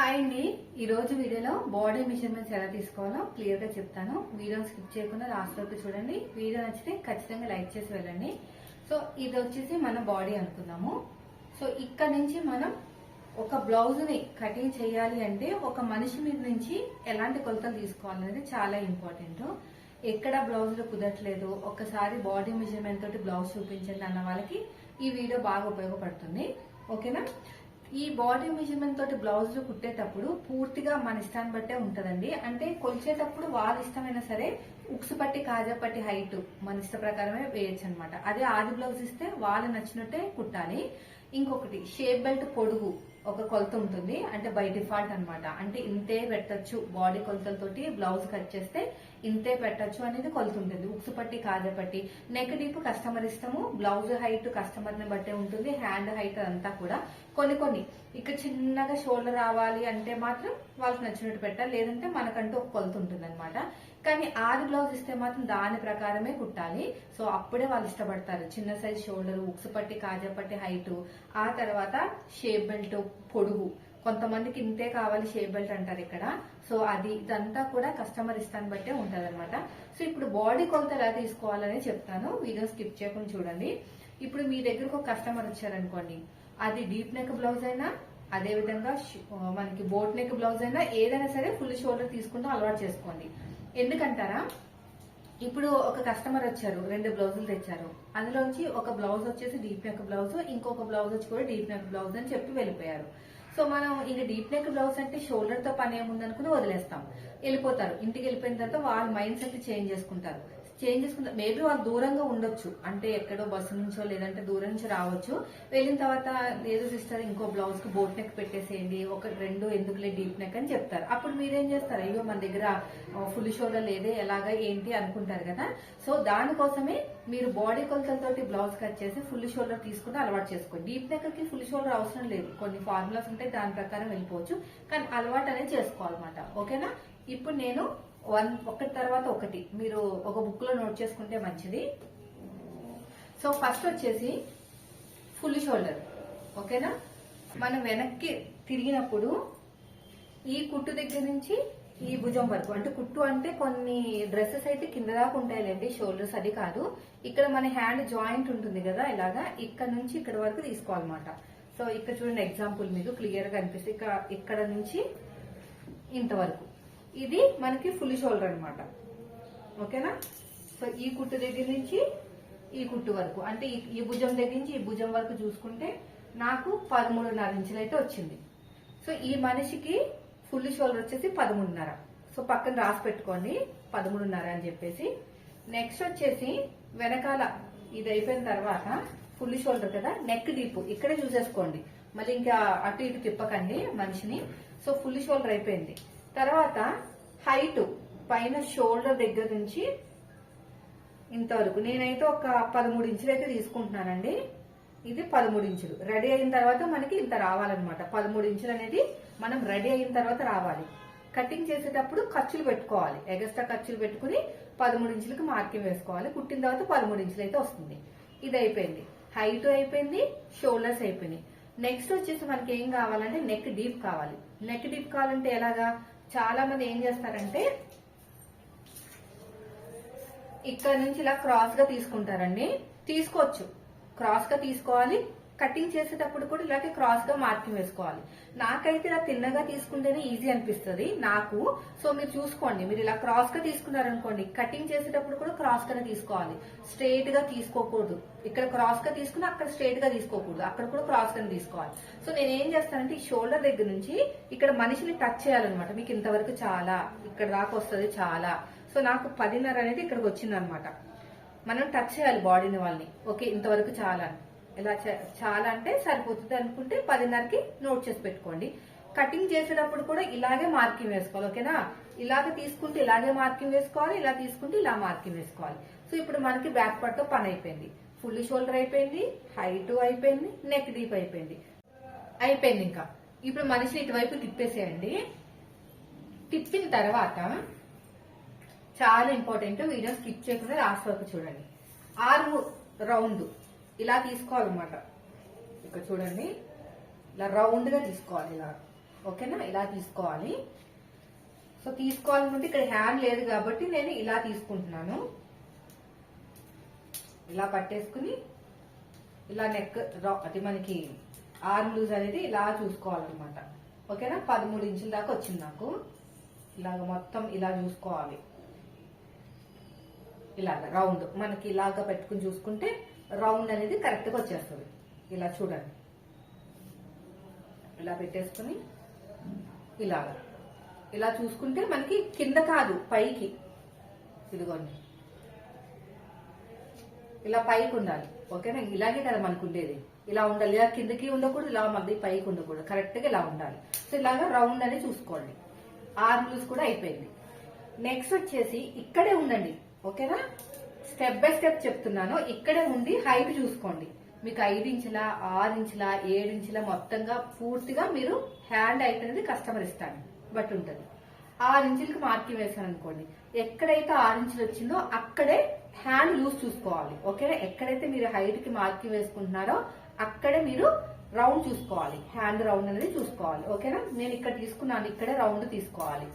Hi అండి. ఈరోజు వీడియోలో బాడీ మెజర్మెంట్స్ ఎలా తీసుకోవాలో క్లియర్గా చెప్తాను. వీడియో స్కిప్ చేయకుండా లాస్ట్ వరకు చూడండి. వీడియో నచ్చితే ఖచ్చితంగా లైక్ చేసి వెళ్ళండి. సో ఇది వచ్చేసి మన బాడీ అనుకుందాము. సో ఇక్కడ నుంచి మనం ఒక బ్లౌజ్ని కటింగ్ చేయాలి అంటే ఒక మనిషి మీద నుంచి ఎలాంటి కొలతలు తీసుకోవాలనేది చాలా ఇంపార్టెంట్ ఎక్కడ బ్లౌజులు కుదరట్లేదు ఒక్కసారి బాడీ మెజర్మెంట్ తోటి బ్లౌజ్ చూపించండి అన్న వాళ్ళకి ఈ వీడియో బాగా ఉపయోగపడుతుంది. ఓకేనా ఈ బాడీ మెజర్మెంట్ తోటి బ్లౌజ్ కుట్టేటప్పుడు పూర్తిగా మన ఇష్టాన్ని బట్టే ఉంటదండి. అంటే కొలిచేటప్పుడు వాళ్ళ ఇష్టమైనా సరే ఉక్సు పట్టి కాజా పట్టి హైట్ మన ఇష్ట ప్రకారమే వేయచ్చు అనమాట అదే ఆది బ్లౌజ్ ఇస్తే వాళ్ళు నచ్చినట్టే కుట్టాలి. ఇంకొకటి షేప్ బెల్ట్ పొడుగు. ఒక కొలత ఉంటుంది. అంటే బై డిఫాల్ట్ అనమాట అంటే ఇంతే పెట్టచ్చు బాడీ కొలతలతోటి బ్లౌజ్ కట్ చేస్తే ఇంతే పెట్టచ్చు అనేది కొలత ఉంటుంది. ఉక్సు పట్టి కాజా పట్టి. నెక్ డీప్ కస్టమర్ ఇష్టము బ్లౌజ్ హైట్ కస్టమర్ని బట్టే ఉంటుంది హ్యాండ్ హైట్ అంతా కూడా. కొన్ని కొన్ని. ఇక్కడ చిన్నగా షోల్డర్ రావాలి అంటే మాత్రం వాళ్ళకి నచ్చినట్టు పెట్టాలి. లేదంటే మనకంటూ ఒక కొలత ఉంటుంది అనమాట కానీ ఆది బ్లౌజ్ ఇస్తే మాత్రం దాని ప్రకారమే కుట్టాలి. సో అప్పుడే వాళ్ళు ఇష్టపడతారు. చిన్న సైజ్ షోల్డర్ ఉక్స్ పట్టి కాజా పట్టి హైట్ ఆ తర్వాత షేప్ బెల్ట్ పొడుగు. కొంతమందికి ఇంతే కావాలి షేప్ బెల్ట్ అంటారు ఇక్కడ. సో అది ఇదంతా కూడా కస్టమర్ ఇష్టాన్ని బట్టే ఉంటది అనమాట సో ఇప్పుడు బాడీ కొలత ఎలా తీసుకోవాలని చెప్తాను. వీడియో స్కిప్ చేయకుండా చూడండి. ఇప్పుడు మీ దగ్గరకు ఒక కస్టమర్ వచ్చారనుకోండి. అది డీప్ నెక్ బ్లౌజ్ అయినా అదేవిధంగా మనకి బోట్ నెక్ బ్లౌజ్ అయినా ఏదైనా సరే ఫుల్ షోల్డర్ తీసుకుంటూ అలవాటు చేసుకోండి. ఎందుకంటారా? ఇప్పుడు ఒక కస్టమర్ వచ్చారు రెండు బ్లౌజులు తెచ్చారు. అందులోంచి ఒక బ్లౌజ్ వచ్చేసి డీప్ నెక్ బ్లౌజ్ ఇంకొక బ్లౌజ్ వచ్చి కూడా డీప్ నెక్ బ్లౌజ్ అని చెప్పి వెళ్ళిపోయారు. సో మనం ఇంక డీప్ నెక్ బ్లౌజ్ అంటే షోల్డర్తో పని ఏముంది అనుకుని వదిలేస్తాం. వెళ్ళిపోతారు. ఇంటికి వెళ్ళిపోయిన తర్వాత వాళ్ళ మైండ్ సెట్ చేంజ్ చేసుకుంటారు. చేంజ్ చేసుకుంటారు మేబీ వాళ్ళు దూరంగా ఉండొచ్చు. అంటే ఎక్కడో బస్సు నుంచో లేదంటే దూరం నుంచి రావచ్చు. వెళ్ళిన తర్వాత లేదు సిస్టర్ ఇంకో బ్లౌజ్కి బోట్ నెక్ పెట్టేసేయండి. ఒక రెండు ఎందుకులే డీప్ నెక్ అని చెప్తారు. అప్పుడు మీరేం చేస్తారు? అయ్యో మన దగ్గర ఫుల్ షోల్డర్ లేదే ఎలాగా ఏంటి అనుకుంటారు కదా? సో దానికోసమే మీరు బాడీ కొలతలతోటి బ్లౌజ్ కట్ చేసి ఫుల్ షోల్డర్ తీసుకుంటే అలవాటు చేసుకోండి. డీప్ నెక్కి ఫుల్ షోల్డర్ అవసరం లేదు. కొన్ని ఫార్ములాస్ ఉంటాయి దాని ప్రకారం వెళ్ళిపోవచ్చు. కానీ అలవాటు అనేది చేసుకోవాలన్నమాట. ఓకేనా? ఇప్పుడు నేను వన్ ఒకటి తర్వాత ఒకటి. మీరు ఒక బుక్లో నోట్ చేసుకుంటే మంచిది. సో ఫస్ట్ వచ్చేసి ఫుల్ షోల్డర్ ఓకేనా మనం వెనక్కి తిరిగినప్పుడు ఈ కుట్టు దగ్గర నుంచి ఈ భుజం వరకు అంటే కుట్టు అంటే కొన్ని డ్రెస్సెస్ అయితే కింద దాకా ఉంటాయిలేండి షోల్డర్స్ అది కాదు. ఇక్కడ మన హ్యాండ్ జాయింట్ ఉంటుంది కదా ఇలాగా ఇక్కడ నుంచి ఇక్కడ వరకు తీసుకోవాలన్నమాట. సో ఇక్కడ చూడండి ఎగ్జాంపుల్ మీకు క్లియర్గా అనిపిస్తుంది. ఇక్కడ ఇక్కడ నుంచి ఇంతవరకు ఇది మనకి ఫుల్ షోల్డర్ అన్నమాట. ఓకేనా? సో ఈ కుట్టు దగ్గర నుంచి ఈ కుట్టు వరకు అంటే ఈ- ఈ భుజం దగ్గర నుంచి ఈ భుజం వరకు చూసుకుంటే నాకు పదమూడున్నర ఇంచులు అయితే వచ్చింది. సో ఈ మనిషికి ఫుల్ షోల్డర్ వచ్చేసి పదమూడున్నర. సో పక్కన రాసి పెట్టుకోండి పదమూడున్నర అని చెప్పేసి. నెక్స్ట్ వచ్చేసి వెనకాల ఇది అయిపోయిన తర్వాత ఫుల్ షోల్డర్ కదా నెక్ డీప్ ఇక్కడే చూసేసుకోండి. మళ్ళీ ఇంకా అటు ఇటు తిప్పకండి మనిషిని. సో ఫుల్ షోల్డర్ అయిపోయింది. తర్వాత హైట్ పైన షోల్డర్ దగ్గర నుంచి ఇంతవరకు. నేనైతే ఒక పదమూడు ఇంచులు అయితే తీసుకుంటున్నానండి. ఇది పదమూడు ఇంచులు. రెడీ అయిన తర్వాత మనకి ఇంత రావాలన్నమాట. పదమూడు ఇంచులు అనేది మనం రెడీ అయిన తర్వాత రావాలి. కటింగ్ చేసేటప్పుడు ఖర్చులు పెట్టుకోవాలి. ఎగస్ట్రా ఖర్చులు పెట్టుకుని పదమూడు ఇంచులకి మార్కింగ్ వేసుకోవాలి? కుట్టిన తర్వాత పదమూడు ఇంచులు అయితే వస్తుంది. ఇది అయిపోయింది. హైట్ అయిపోయింది షోల్డర్స్ అయిపోయినాయి. నెక్స్ట్ వచ్చేసి మనకి ఏం కావాలంటే నెక్ డీప్ కావాలి. నెక్ డీప్ కావాలంటే ఎలాగా? చాలా మంది ఏం చేస్తారంటే ఇక్కడ నుంచి ఇలా క్రాస్గా తీసుకుంటారండి. తీసుకోవచ్చు. క్రాస్గా తీసుకోవాలి. కటింగ్ చేసేటప్పుడు కూడా ఇలాగే క్రాస్గా మార్కింగ్ వేసుకోవాలి. నాకైతే ఇలా తిన్నగా తీసుకుంటేనే ఈజీ అనిపిస్తుంది. నాకు సో మీరు చూసుకోండి. మీరు ఇలా క్రాస్గా తీసుకున్నారనుకోండి కటింగ్ చేసేటప్పుడు కూడా క్రాస్ గానే తీసుకోవాలి. స్ట్రైట్గా తీసుకోకూడదు. ఇక్కడ క్రాస్గా తీసుకుని అక్కడ స్ట్రైట్గా తీసుకోకూడదు. అక్కడ కూడా క్రాస్ గానే తీసుకోవాలి. సో నేను ఏం చేస్తానంటే ఈ షోల్డర్ దగ్గర నుంచి ఇక్కడ మనిషిని టచ్ చేయాలన్నమాట. మీకు ఇంతవరకు చాలా ఇక్కడ దాకా వస్తుంది చాలా. సో నాకు పదిన్నర అనేది ఇక్కడికి వచ్చిందనమాట మనం టచ్ చేయాలి బాడీని వాళ్ళని. ఓకే ఇంతవరకు చాలా అని. ఇలా చే- చాలా అంటే సరిపోతుంది అనుకుంటే పదిన్నరకి నోట్ చేసి పెట్టుకోండి. కటింగ్ చేసేటప్పుడు కూడా ఇలాగే మార్కింగ్ వేసుకోవాలి ఓకేనా? ఇలాగే తీసుకుంటే ఇలాగే మార్కింగ్ వేసుకోవాలి ఇలా తీసుకుంటే ఇలా మార్కింగ్ వేసుకోవాలి. సో ఇప్పుడు మనకి బ్యాక్ పార్ట్ పని అయిపోయింది. ఫుల్ షోల్డర్ అయిపోయింది హైట్ అయిపోయింది నెక్ డీప్ అయిపోయింది. అయిపోయింది ఇంకా. ఇప్పుడు మనిషిని ఇటువైపు తిప్పేసేయండి. తిప్పిన తర్వాత చాలా ఇంపార్టెంట్ వీడియో స్కిప్ చేయకుండా లాస్ట్ వరకు చూడండి. ఆరు రౌండ్. ఇలా తీసుకోవాలన్నమాట. ఇక్కడ చూడండి. ఇలా రౌండ్గా తీసుకోవాలి ఇలా. ఓకేనా? ఇలా తీసుకోవాలి. సో తీసుకోవాలనుకుంటే ఇక్కడ హ్యాండ్ లేదు కాబట్టి నేను ఇలా తీసుకుంటున్నాను. ఇలా పట్టేసుకుని ఇలా నెక్ అది మనకి ఆర్మ్ లూజ్ అనేది ఇలా చూసుకోవాలన్నమాట. ఓకేనా? పదమూడు ఇంచుల దాకా వచ్చింది నాకు. ఇలాగ మొత్తం ఇలా చూసుకోవాలి. ఇలాగ రౌండ్. మనకి ఇలాగ పెట్టుకుని చూసుకుంటే రౌండ్ అనేది కరెక్ట్గా వచ్చేస్తుంది. ఇలా చూడండి. ఇలా పెట్టేసుకుని ఇలా. ఇలా చూసుకుంటే మనకి కింద కాదు పైకి. ఇదిగోండి. ఇలా పైకి ఉండాలి. ఓకేనా? ఇలాగే కదా మనకు ఉండేది. ఇలా ఉండాలి. ఇలా కిందకి ఉండకూడదు ఇలా మళ్ళీ పైకి ఉండకూడదు. కరెక్ట్గా ఇలా ఉండాలి. సో ఇలాగా రౌండ్ అనేది చూసుకోండి. ఆర్మ్ కూడా అయిపోయింది. నెక్స్ట్ వచ్చేసి ఇక్కడే ఉండండి. ఓకేనా? స్టెప్ బై స్టెప్ చెప్తున్నాను. ఇక్కడే ఉండి హైట్ చూసుకోండి. మీకు ఐదు ఇంచుల ఆరు ఇంచుల ఏడు ఇంచుల మొత్తంగా పూర్తిగా మీరు హ్యాండ్ హైట్ అనేది కస్టమర్ ఇస్తాను బట్టి ఉంటుంది. ఆరు ఇంచులకి మార్కింగ్ వేసాను అనుకోండి ఎక్కడైతే ఆరు ఇంచులు వచ్చిందో అక్కడే హ్యాండ్ లూజ్ చూసుకోవాలి. ఓకేనా ఎక్కడైతే మీరు హైట్కి మార్కింగ్ వేసుకుంటున్నారో అక్కడే మీరు రౌండ్ చూసుకోవాలి. హ్యాండ్ రౌండ్ అనేది చూసుకోవాలి. ఓకేనా నేను ఇక్కడ తీసుకున్నాను. ఇక్కడే రౌండ్ తీసుకోవాలి.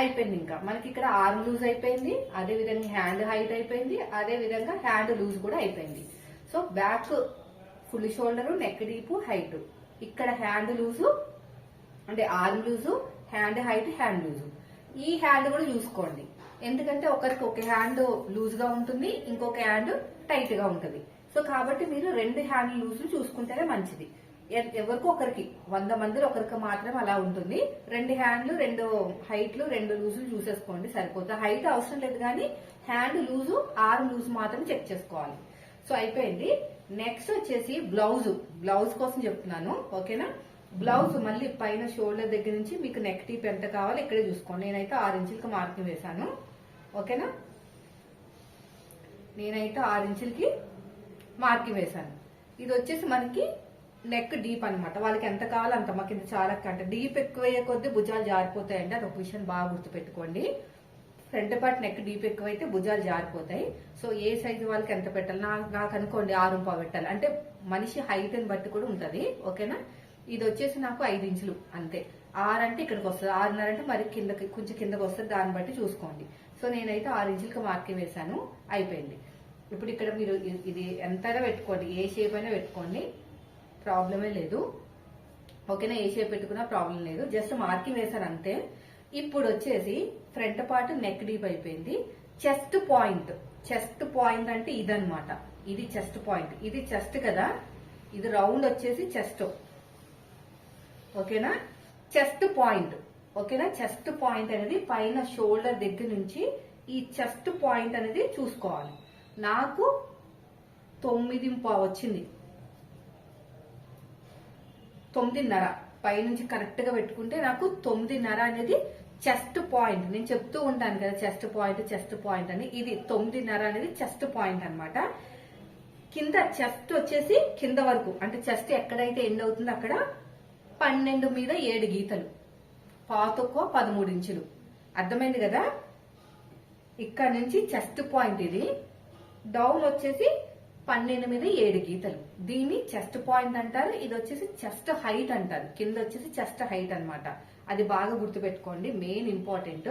అయిపోయింది ఇంకా. మనకి ఇక్కడ ఆర్మ్ లూజ్ అయిపోయింది అదే విధంగా హ్యాండ్ హైట్ అయిపోయింది అదే విధంగా హ్యాండ్ లూజ్ కూడా అయిపోయింది. So back full shoulder neck deep height ఇక్కడ హ్యాండ్ లూజు అంటే arm loose hand height hand loose ఈ హ్యాండ్ కూడా చూసుకోండి. ఎందుకంటే ఒకరికి ఒక హ్యాండ్ లూజ్గా ఉంటుంది ఇంకొక హ్యాండ్ టైట్గా ఉంటుంది. సో కాబట్టి మీరు రెండు హ్యాండ్ లూజ్ చూసుకుంటేనే మంచిది. ఎవరికో ఒకరికి వంద మందిలో ఒకరికి మాత్రం అలా ఉంటుంది. రెండు హ్యాండ్లు రెండు హైట్లు రెండు లూజులు చూసేసుకోండి సరిపోతుంది హైట్ అవసరం లేదు కానీ హ్యాండ్ లూజు ఆరు లూజ్ మాత్రం చెక్ చేసుకోవాలి. సో అయిపోయింది. నెక్స్ట్ వచ్చేసి బ్లౌజ్. బ్లౌజ్ కోసం చెప్తున్నాను ఓకేనా? బ్లౌజ్ మళ్ళీ పైన షోల్డర్ దగ్గర నుంచి మీకు నెక్ టీప్ ఎంత కావాలో ఇక్కడే చూసుకోండి. నేనైతే ఆరు ఇంచులకి మార్కింగ్ వేశాను ఓకేనా? నేనైతే ఆరు ఇంచులకి మార్కింగ్ వేశాను. ఇది వచ్చేసి మనకి నెక్ డీప్ అన్నమాట. వాళ్ళకి ఎంత కావాలో అంత. మాకు ఇది చాలా కంటే డీప్ ఎక్కువ అయ్యే కొద్దీ భుజాలు జారిపోతాయండి. అది ఒక విషయం బాగా గుర్తుపెట్టుకోండి. ఫ్రంట్ పార్ట్ నెక్ డీప్ ఎక్కువైతే భుజాలు జారిపోతాయి. సో ఏ సైజు వాళ్ళకి ఎంత పెట్టాలి? నాకు అనుకోండి ఆరు పావు పెట్టాలి. అంటే మనిషి హైట్ని బట్టి కూడా ఉంటది. ఓకేనా? ఇది వచ్చేసి నాకు ఐదు ఇంచులు అంతే. ఆరు అంటే ఇక్కడికి వస్తుంది. ఆరున్నర అంటే మరి కిందకి కొంచెం కిందకి వస్తుంది. దాన్ని బట్టి చూసుకోండి. సో నేనైతే ఆరు ఇంచులకి మార్కింగ్ వేశాను. అయిపోయింది. ఇప్పుడు ఇక్కడ మీరు ఇది ఎంతైనా పెట్టుకోండి. ఏ షేప్ అయినా పెట్టుకోండి. ప్రాబ్లమే లేదు. ఓకేనా? ఏ షేప్ పెట్టుకున్నా ప్రాబ్లం లేదు. జస్ట్ మార్కింగ్ వేశాను అంతే. ఇప్పుడు వచ్చేసి ఫ్రంట్ పార్ట్ నెక్ డీప్ అయిపోయింది. Chest point. చెస్ట్ పాయింట్ అంటే ఇదన్నమాట. ఇది చెస్ట్ పాయింట్. ఇది చెస్ట్ కదా? ఇది రౌండ్ వచ్చేసి చెస్ట్. ఓకేనా? Chest point. ఓకేనా? చెస్ట్ పాయింట్ అనేది పైన షోల్డర్ దగ్గర నుంచి ఈ చెస్ట్ పాయింట్ అనేది చూసుకోవాలి. నాకు తొమ్మిది వచ్చింది. తొమ్మిదిన్నర. పైనుంచి కరెక్ట్గా పెట్టుకుంటే నాకు తొమ్మిదిన్నర అనేది చెస్ట్ పాయింట్. నేను చెప్తూ ఉంటాను కదా చెస్ట్ పాయింట్ చెస్ట్ పాయింట్ అని. ఇది తొమ్మిదిన్నర అనేది చెస్ట్ పాయింట్ అనమాట కింద చెస్ట్ వచ్చేసి కింద వరకు. అంటే చెస్ట్ ఎక్కడైతే ఎండ్ అవుతుందో అక్కడ పన్నెండు మీద ఏడు గీతలు. పాతొక్కువ పదమూడు ఇంచులు. అర్థమైంది కదా? ఇక్కడ నుంచి చెస్ట్ పాయింట్ ఇది. డౌన్ వచ్చేసి పన్నెండు ఏడు గీతలు. దీన్ని చెస్ట్ పాయింట్ అంటారు. ఇది వచ్చేసి చెస్ట్ హైట్ అంటారు. కింద వచ్చేసి చెస్ట్ హైట్ అన్నమాట. అది బాగా గుర్తుపెట్టుకోండి. మెయిన్ ఇంపార్టెంట్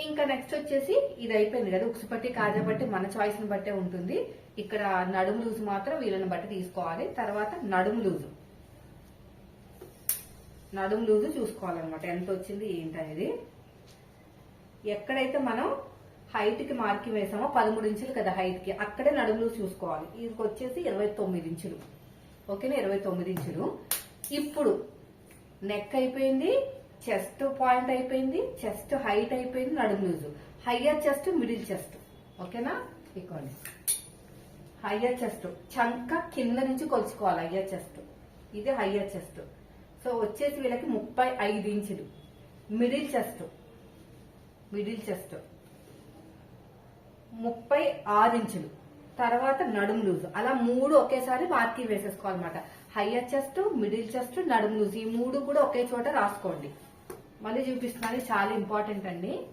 ఇంకా నెక్స్ట్ వచ్చేసి ఇది అయిపోయింది కదా. ఉక్సు పట్టి కాజా పట్టి మన చాయిస్ని బట్టే ఉంటుంది. ఇక్కడ నడుము లూజ్ మాత్రం వీళ్ళని బట్టి తీసుకోవాలి. తర్వాత నడుము లూజు. నడుము లూజు చూసుకోవాలన్నమాట. ఎంత వచ్చింది ఏంటి అనేది ఎక్కడైతే మనం హైట్కి మార్కింగ్ వేసామో? పదమూడు ఇంచులు కదా హైట్కి అక్కడే నడుములు చూసుకోవాలి. ఇది వచ్చేసి ఇరవై తొమ్మిది ఇంచులు. ఓకేనా? ఇరవై తొమ్మిది ఇంచులు. ఇప్పుడు నెక్ అయిపోయింది చెస్ట్ పాయింట్ అయిపోయింది చెస్ట్ హైట్ అయిపోయింది నడుము loose. Higher chest middle chest ఓకేనా? ఇవ్వండి హయ్యర్ చెస్ట్ చంక కింద నుంచి కొలుచుకోవాలి హయ్యర్ చెస్ట్ ఇది హయ్యర్ చెస్ట్ సో వచ్చేసి వీళ్ళకి ముప్పై ఐదు ఇంచులు. మిడిల్ చెస్ట్ మిడిల్ చెస్ట్ ముప్పై ఆరు ఇంచులు. తర్వాత నడుము లూజ్. అలా మూడు ఒకేసారి మార్కింగ్ వేసేసుకోవాలన్నమాట. హయ్యర్ చెస్ట్ మిడిల్ చెస్ట్ నడుము లూజ్. ఈ మూడు కూడా ఒకే చోట రాసుకోండి. మళ్ళీ చూపిస్తున్నాను. చాలా ఇంపార్టెంట్ అండి.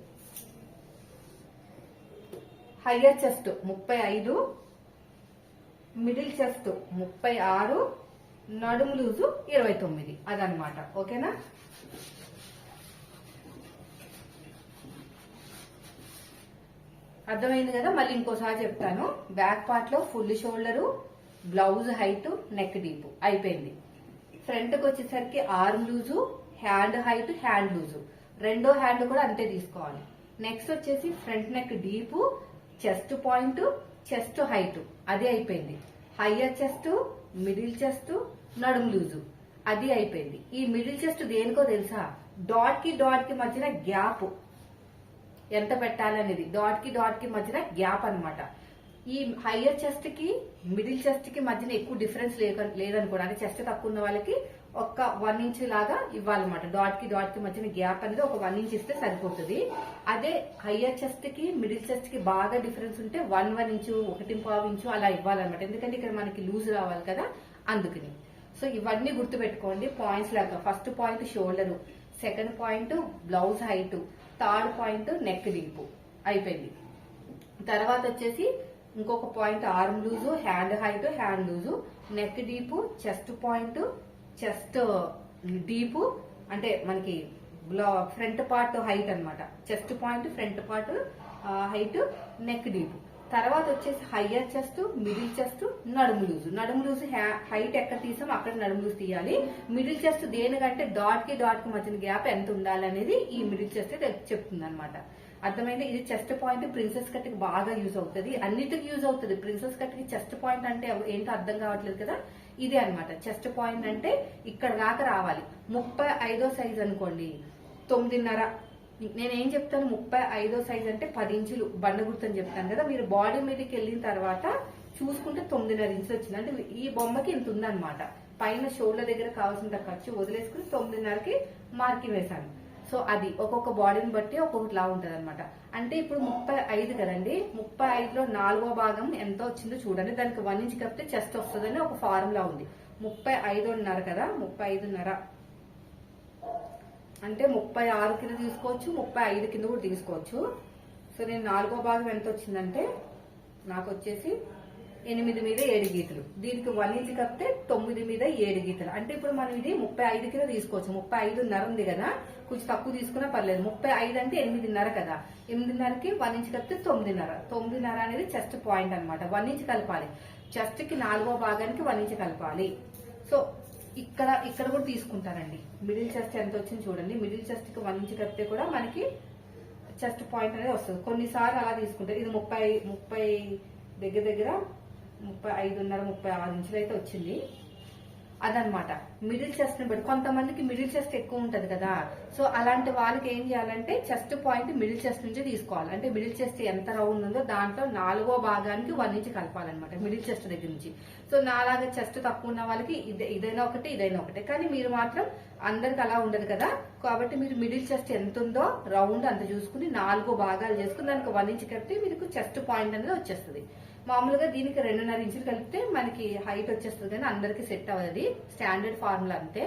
హయ్యర్ చెస్ట్ ముప్పై ఐదు మిడిల్ చెస్ట్ ముప్పై ఆరు నడుము లూజు ఇరవై తొమ్మిది. అదనమాట ఓకేనా? అర్థమైంది కదా? మళ్ళీ ఇంకోసారి చెప్తాను. బ్యాక్ పార్ట్లో full shoulder blouse height neck deep అయిపోయింది. ఫ్రంట్కి వచ్చేసరికి arm loose hand height hand loose రెండో హ్యాండ్ కూడా అంతే తీసుకోవాలి. నెక్స్ట్ వచ్చేసి front neck deep chest point chest height అది అయిపోయింది. హయ్యర్ చెస్ట్ మిడిల్ చెస్ట్ నడుము లూజు అది అయిపోయింది. ఈ మిడిల్ చెస్ట్ దేనికో తెలుసా? డాట్కి డాట్కి మధ్యన గ్యాప్ ఎంత పెట్టాలనేది. డాట్కి డాట్కి మధ్యన గ్యాప్ అనమాట ఈ హయ్యర్ చెస్ట్కి మిడిల్ చెస్ట్కి మధ్యన ఎక్కువ డిఫరెన్స్ లేక- లేదనుకోండి. అంటే చెస్ట్ తక్కువ ఉన్న వాళ్ళకి ఒక వన్ ఇంచ్ లాగా ఇవ్వాలన్నమాట. డాట్కి డాట్కి మధ్యన గ్యాప్ అనేది ఒక వన్ ఇంచ్ ఇస్తే సరిపోతుంది. అదే హయ్యర్ చెస్ట్కి మిడిల్ చెస్ట్కి బాగా డిఫరెన్స్ ఉంటే వన్ వన్ ఇంచు ఒకటి పావు ఇంచు అలా ఇవ్వాలన్నమాట. ఎందుకంటే ఇక్కడ మనకి లూజ్ రావాలి కదా అందుకని. సో ఇవన్నీ గుర్తుపెట్టుకోండి. పాయింట్స్ లాగా first point shoulder. Second point blouse height. Third point neck deep అయిపోయింది. తర్వాత వచ్చేసి ఇంకొక point arm loose hand height hand loose neck deep chest point chest deep అంటే మనకి ఫ్రంట్ పార్ట్ హైట్ అనమాట chest point front part height neck deep. తర్వాత వచ్చేసి higher chest middle chest నడుము లూజు. నడుము లూజు హైట్ ఎక్కడ తీసాం అక్కడ నడుము లూజ్ తీయాలి. మిడిల్ చెస్ట్ దేనికంటే డాట్కి డాట్కి మధ్యన గ్యాప్ ఎంత ఉండాలి అనేది ఈ మిడిల్ చెస్ట్ చెప్తుంది అనమాట అర్థమైంది? ఇది చెస్ట్ పాయింట్ ప్రిన్సెస్ కట్కి బాగా యూజ్ అవుతుంది. అన్నిటికి యూజ్ అవుతుంది. ప్రిన్సెస్ కట్కి చెస్ట్ పాయింట్ అంటే ఏంటో అర్థం కావట్లేదు కదా? ఇదే అన్నమాట. చెస్ట్ పాయింట్ అంటే ఇక్కడ దాకా రావాలి. ముప్పై ఐదో సైజ్ అనుకోండి. తొమ్మిదిన్నర నేనేం చెప్తాను? ముప్పై ఐదో సైజ్ అంటే పది ఇంచులు బండ గుర్తని చెప్తాను కదా. మీరు బాడీ మీదకి వెళ్ళిన తర్వాత చూసుకుంటే తొమ్మిదిన్నర ఇంచులు వచ్చింది. అంటే ఈ బొమ్మకి ఇంత ఉందన్నమాట. పైన షోల్డర్ దగ్గర కావాల్సినంత ఖర్చు వదిలేసుకుని తొమ్మిదిన్నరకి మార్కింగ్ వేశాను. సో అది ఒక్కొక్క బాడీని బట్టి ఒక్కొక్కలా ఉంటుంది అనమాట అంటే ఇప్పుడు ముప్పై ఐదు కదండి. ముప్పై ఐదులో నాలుగో భాగం ఎంత వచ్చిందో చూడండి. దానికి వన్ ఇంచ్ కప్పితే చెస్ట్ వస్తుందని ఒక ఫార్ములా ఉంది. ముప్పై ఐదున్నర కదా. ముప్పై ఐదున్నర. అంటే ముప్పై ఆరు కింద తీసుకోవచ్చు ముప్పై ఐదు కింద కూడా తీసుకోవచ్చు. సో నేను నాలుగో భాగం ఎంత వచ్చిందంటే నాకు వచ్చేసి ఎనిమిది మీద ఏడు గీతలు. దీనికి వన్ ఇంచ్ కప్పితే తొమ్మిది మీద ఏడు గీతలు. అంటే ఇప్పుడు మనం ఇది ముప్పై ఐదు కింద తీసుకోవచ్చు. ముప్పై ఐదున్నర ఉంది కదా కొంచెం తక్కువ తీసుకున్నా పర్లేదు. ముప్పై ఐదు అంటే ఎనిమిదిన్నర కదా. ఎనిమిదిన్నరకి వన్ ఇంచ్ కప్పితే తొమ్మిదిన్నర. తొమ్మిదిన్నర అనేది చెస్ట్ పాయింట్ అనమాట వన్ ఇంచ్ కలపాలి. చెస్ట్కి నాలుగో భాగానికి వన్ ఇంచ్ కలపాలి. సో ఇక్కడ ఇక్కడ కూడా తీసుకుంటారండి మిడిల్ చెస్ట్ ఎంత వచ్చింది చూడండి. మిడిల్ చెస్ట్కి వన్ ఇంచ్ కప్పితే కూడా మనకి చెస్ట్ పాయింట్ అనేది వస్తుంది. కొన్నిసార్లు అలా తీసుకుంటారు ఇది ముప్పై ముప్పై దగ్గర దగ్గర ముప్పై ఐదున్నర ముప్పై ఆరు ఇంచులు అయితే వచ్చింది. అదనమాట. మిడిల్ చెస్ట్ని బట్టి. కొంతమందికి మిడిల్ చెస్ట్ ఎక్కువ ఉంటది కదా. సో అలాంటి వాళ్ళకి ఏం చేయాలంటే చెస్ట్ పాయింట్ మిడిల్ చెస్ట్ నుంచి తీసుకోవాలి. అంటే మిడిల్ చెస్ట్ ఎంత రౌండ్ ఉందో దాంట్లో నాలుగో భాగానికి వన్ ఇంచ్ కలపాలన్నమాట మిడిల్ చెస్ట్ దగ్గర నుంచి. సో నాలాగా చెస్ట్ తక్కువ ఉన్న వాళ్ళకి ఇదే ఇదైనా ఒకటి ఇదైనా ఒకటి. కానీ మీరు మాత్రం అందరికి అలా ఉండదు కదా. కాబట్టి మీరు మిడిల్ చెస్ట్ ఎంత ఉందో రౌండ్ అంత చూసుకుని నాలుగో భాగాలు చేసుకుని దానికి వన్ ఇంచ్ కలిపితే మీకు చెస్ట్ పాయింట్ అనేది వచ్చేస్తుంది. మామూలుగా దీనికి రెండున్నర ఇంచులు కలిపితే మనకి హైట్ వచ్చేస్తుంది కానీ అందరికి సెట్ అవ్వదు. స్టాండర్డ్ ఫార్ములా అంతే.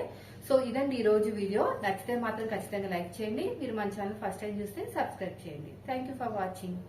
సో ఇదండి ఈ రోజు వీడియో. నచ్చితే మాత్రం ఖచ్చితంగా లైక్ చేయండి. మీరు మన ఛానల్ ఫస్ట్ టైం చూస్తే సబ్స్క్రైబ్ చేయండి. Thank for watching